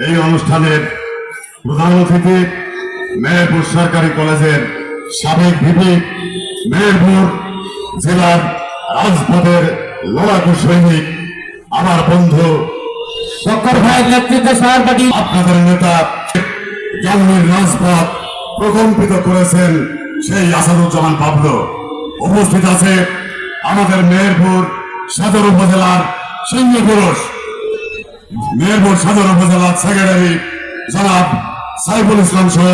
অনুষ্ঠানের প্রধান অতিথি মেহেরপুর সরকারি কলেজের সাবেক ভিপি মেহেরপুর জেলার রাজপথের লড়াকু সৈনিক আমার বন্ধু শঙ্কর ভাইয়ের নেতৃত্বে সহপাঠী আপনাদের নেতা জন্মের রাজপথ প্রকম্পিত করেছেন সেই আসাদুজ্জামান পাবলো উপস্থিত আছে আমাদের মেহেরপুর সদর উপজেলার সিংহ পুরুষ। মেহেরপুর সদর উপজেলার সেক্রেটারি জনাব সাইফুল ইসলাম সহ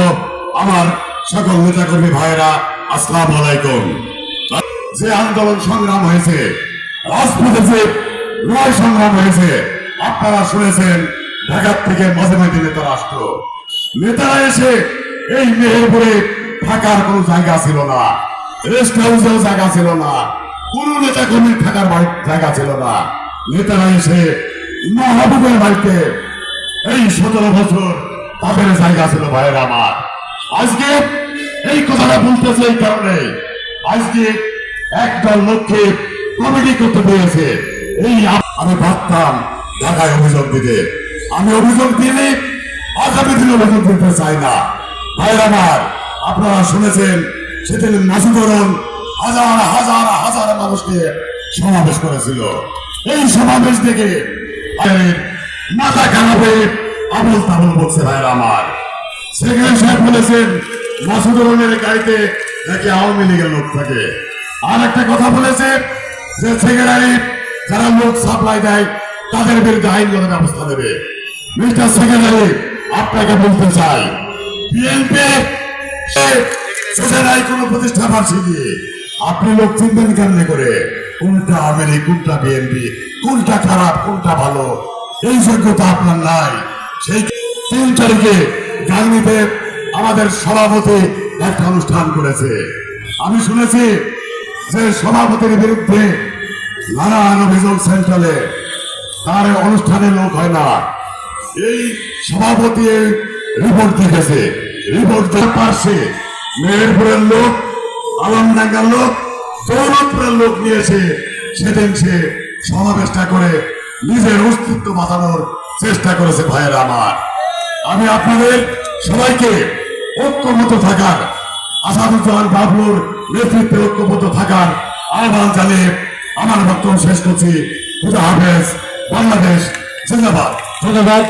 আমার সকল নেতাকর্মী ভাইয়েরা, আসসালাম আলাইকুম। যে আন্দোলন সংগ্রাম হয়েছে, রাজপথে যে লড়াই সংগ্রাম হয়েছে, আপনারা শুনেছেন ঢাকার থেকে মাঝে মাঝে নেতা রাষ্ট্র নেতারা এসে এই মেহেরপুরে থাকার কোনো জায়গা ছিল না, রেস্ট হাউসেও জায়গা ছিল না, কোন নেতা কর্মীর থাকার জায়গা ছিল না। নেতারা এসে মাহবুবের বাড়িতে এই সতেরো বছর তাদের জায়গা ছিল ভাইয়ের আমার। আজকে এই কথাটা বলতেছে এই কারণে আজকে একটা লোককে কমিটি করতে পেরেছে এই আমি ভাবতাম, ঢাকায় অভিযোগ দিতে। আমি অভিযোগ দিলে আগামী দিনে অভিযোগ দিতে চাই না। ভাইয়ের আমার, আপনারা শুনেছেন, সেদিন মাসুদরণ হাজার হাজার হাজার মানুষকে সমাবেশ করেছিল। এই সমাবেশ থেকে মাথা খারাপ আবল তাবল বলছে ভাইয়ের আমার। সেখানে সাহেব বলেছেন গাড়িতে নাকি আওয়ামী লীগের লোক থাকে। আর একটা কথা বলেছে যে সেক্রেটারি যারা লোক সাপ্লাই দেয়, তাদের বিরুদ্ধে আইনগত ব্যবস্থা নেবে। মিস্টার সেক্রেটারি আপনাকে বলতে চাই, বিএনপি কোন প্রতিষ্ঠা বার্ষিকী। আপনি লোক চিনবেন কেমনে করে? কোনটা আওয়ামী লীগ, কোনটা বিএনপি? কোনটা খারাপ, কোনটা ভালো? এই যোগ্যতা আপনার নাই। সেই তিন তারিখে গাঙ্গিতে আমাদের সভাপতি একটা অনুষ্ঠান করেছে। আমি শুনেছি যে সভাপতির বিরুদ্ধে নানান অভিযোগ সেন্ট্রালে তার অনুষ্ঠানে লোক হয় না। এই সভাপতি রিপোর্ট দেখেছে। রিপোর্ট পারছে মেহেরপুরের লোক আলমডাঙ্গার লোক, দৌলতপুরের লোক নিয়েছে সেদিন সে সমাবেশটা করে নিজের অস্তিত্ব বাঁচানোর চেষ্টা করেছে ভাইয়ের আমার। আমি আপনাদের সবাইকে ঐক্যবদ্ধ থাকার, আসাদুজ্জামান বাবলুর নেতৃত্বে ঐক্যবদ্ধ থাকার আহ্বান জানিয়ে আমার বক্তব্য শেষ করছি। খুদা হাফেজ, বাংলাদেশ জিন্দাবাদ। ধন্যবাদ।